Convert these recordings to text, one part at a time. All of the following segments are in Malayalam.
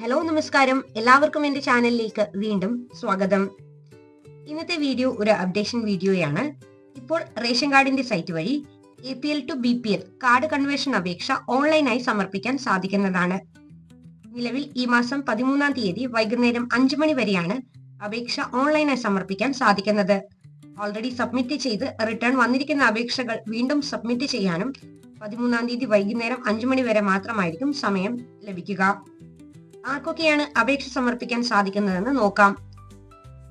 ഹലോ നമസ്കാരം. എല്ലാവർക്കും എന്റെ ചാനലിലേക്ക് വീണ്ടും സ്വാഗതം. ഇന്നത്തെ വീഡിയോ ഒരു അപ്ഡേഷൻ വീഡിയോയാണ്. ഇപ്പോൾ റേഷൻ കാർഡിന്റെ സൈറ്റ് വഴി A P L to B P L card conversion അപേക്ഷ ഓൺലൈനായി സമർപ്പിക്കാൻ സാധിക്കുന്നതാണ്. നിലവിൽ ഈ മാസം പതിമൂന്നാം തീയതി വൈകുന്നേരം അഞ്ചു മണി വരെയാണ് അപേക്ഷ ഓൺലൈനായി സമർപ്പിക്കാൻ സാധിക്കുന്നത്. ഓൾറെഡി സബ്മിറ്റ് ചെയ്ത് റിട്ടേൺ വന്നിരിക്കുന്ന അപേക്ഷകൾ വീണ്ടും സബ്മിറ്റ് ചെയ്യാനും പതിമൂന്നാം തീയതി വൈകുന്നേരം അഞ്ചു മണി വരെ മാത്രമായിരിക്കും സമയം ലഭിക്കുക. ആർക്കൊക്കെയാണ് അപേക്ഷ സമർപ്പിക്കാൻ സാധിക്കുന്നതെന്ന് നോക്കാം.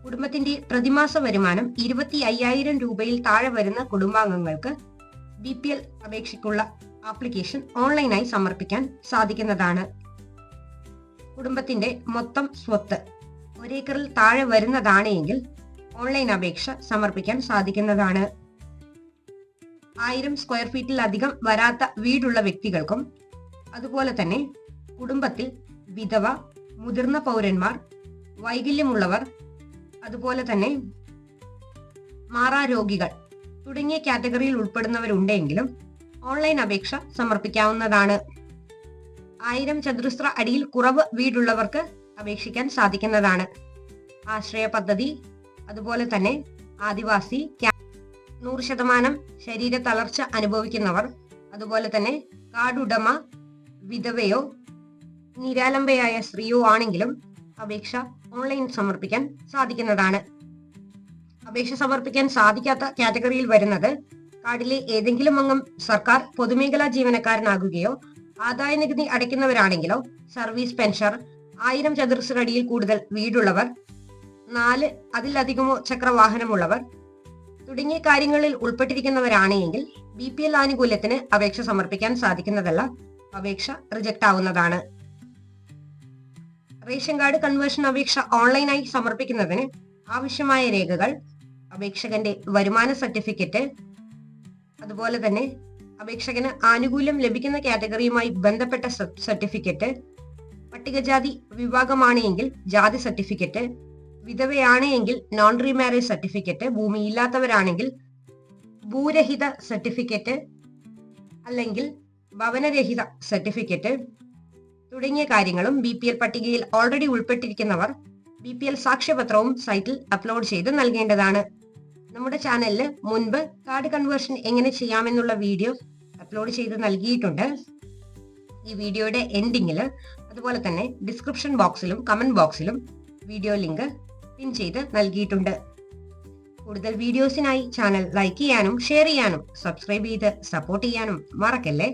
കുടുംബത്തിന്റെ പ്രതിമാസ വരുമാനം ഇരുപത്തി അയ്യായിരം രൂപയിൽ താഴെ വരുന്ന കുടുംബാംഗങ്ങൾക്ക് ബി പി എൽ അപേക്ഷയ്ക്കുള്ള ആപ്ലിക്കേഷൻ ഓൺലൈനായി സമർപ്പിക്കാൻ സാധിക്കുന്നതാണ്. കുടുംബത്തിന്റെ മൊത്തം സ്വത്ത് ഒരേക്കറിൽ താഴെ വരുന്നതാണ് എങ്കിൽ ഓൺലൈൻ അപേക്ഷ സമർപ്പിക്കാൻ സാധിക്കുന്നതാണ്. ആയിരം സ്ക്വയർ ഫീറ്റിലധികം വരാത്ത വീടുള്ള വ്യക്തികൾക്കും അതുപോലെ തന്നെ കുടുംബത്തിൽ വിധവ മുതിർന്ന പൗരന്മാർ വൈകല്യമുള്ളവർ അതുപോലെ തന്നെ മാറാരോഗികൾ തുടങ്ങിയ കാറ്റഗറിയിൽ ഉൾപ്പെടുന്നവരുണ്ടെങ്കിലും ഓൺലൈൻ അപേക്ഷ സമർപ്പിക്കാവുന്നതാണ്. ആയിരം ചതുരശ്ര അടിയിൽ കുറവ് വീടുള്ളവർക്ക് അപേക്ഷിക്കാൻ സാധിക്കുന്നതാണ്. ആശ്രയ പദ്ധതി അതുപോലെ തന്നെ ആദിവാസി നൂറ് ശതമാനം ശരീര തളർച്ച അനുഭവിക്കുന്നവർ അതുപോലെ തന്നെ കാടുടമ വിധവയോ നിരാലംബയായ സ്ത്രീയോ ആണെങ്കിലും അപേക്ഷ ഓൺലൈൻ സമർപ്പിക്കാൻ സാധിക്കുന്നതാണ്. അപേക്ഷ സമർപ്പിക്കാൻ സാധിക്കാത്ത കാറ്റഗറിയിൽ വരുന്നത് കാർഡിലെ ഏതെങ്കിലും അംഗം സർക്കാർ പൊതുമേഖലാ ജീവനക്കാരനാകുകയോ ആദായ നികുതി അടയ്ക്കുന്നവരാണെങ്കിലോ സർവീസ് പെൻഷർ ആയിരം ചതുരശ്ര അടിയിൽ കൂടുതൽ വീടുള്ളവർ നാല് അതിലധികമോ ചക്രവാഹനമുള്ളവർ തുടങ്ങിയ കാര്യങ്ങളിൽ ഉൾപ്പെട്ടിരിക്കുന്നവരാണെങ്കിൽ ബി പി എൽ ആനുകൂല്യത്തിന് അപേക്ഷ സമർപ്പിക്കാൻ സാധിക്കുന്നതല്ല അപേക്ഷ റിജക്റ്റ് ആവുന്നതാണ്. റേഷൻ കാർഡ് കൺവേർഷൻ അപേക്ഷ ഓൺലൈനായി സമർപ്പിക്കുന്നതിന് ആവശ്യമായ രേഖകൾ അപേക്ഷകന്റെ വരുമാന സർട്ടിഫിക്കറ്റ് അതുപോലെ തന്നെ അപേക്ഷകന് ആനുകൂല്യം ലഭിക്കുന്ന കാറ്റഗറിയുമായി ബന്ധപ്പെട്ട സർട്ടിഫിക്കറ്റ് പട്ടികജാതി വിഭാഗമാണ് എങ്കിൽ ജാതി സർട്ടിഫിക്കറ്റ് വിധവയാണ് എങ്കിൽ നോൺ റീമാരേജ് സർട്ടിഫിക്കറ്റ് ഭൂമി ഇല്ലാത്തവരാണെങ്കിൽ ഭൂരഹിത സർട്ടിഫിക്കറ്റ് അല്ലെങ്കിൽ ഭവനരഹിത സർട്ടിഫിക്കറ്റ് തുടങ്ങിയ കാര്യങ്ങളും ബി പി എൽ പട്ടികയിൽ ഓൾറെഡി ഉൾപ്പെട്ടിരിക്കുന്നവർ ബി പി എൽ സാക്ഷ്യപത്രവും സൈറ്റിൽ അപ്ലോഡ് ചെയ്ത് നൽകേണ്ടതാണ്. നമ്മുടെ ചാനലിൽ മുൻപ് കാർഡ് കൺവേർഷൻ എങ്ങനെ ചെയ്യാമെന്നുള്ള വീഡിയോ അപ്ലോഡ് ചെയ്ത് നൽകിയിട്ടുണ്ട്. ഈ വീഡിയോയുടെ എൻഡിങ്ങിൽ അതുപോലെ തന്നെ ഡിസ്ക്രിപ്ഷൻ ബോക്സിലും കമന്റ് ബോക്സിലും വീഡിയോ ലിങ്ക് പിൻ ചെയ്ത് നൽകിയിട്ടുണ്ട്. കൂടുതൽ വീഡിയോസിനായി ചാനൽ ലൈക്ക് ചെയ്യാനും ഷെയർ ചെയ്യാനും സബ്സ്ക്രൈബ് ചെയ്ത് സപ്പോർട്ട് ചെയ്യാനും മറക്കല്ലേ?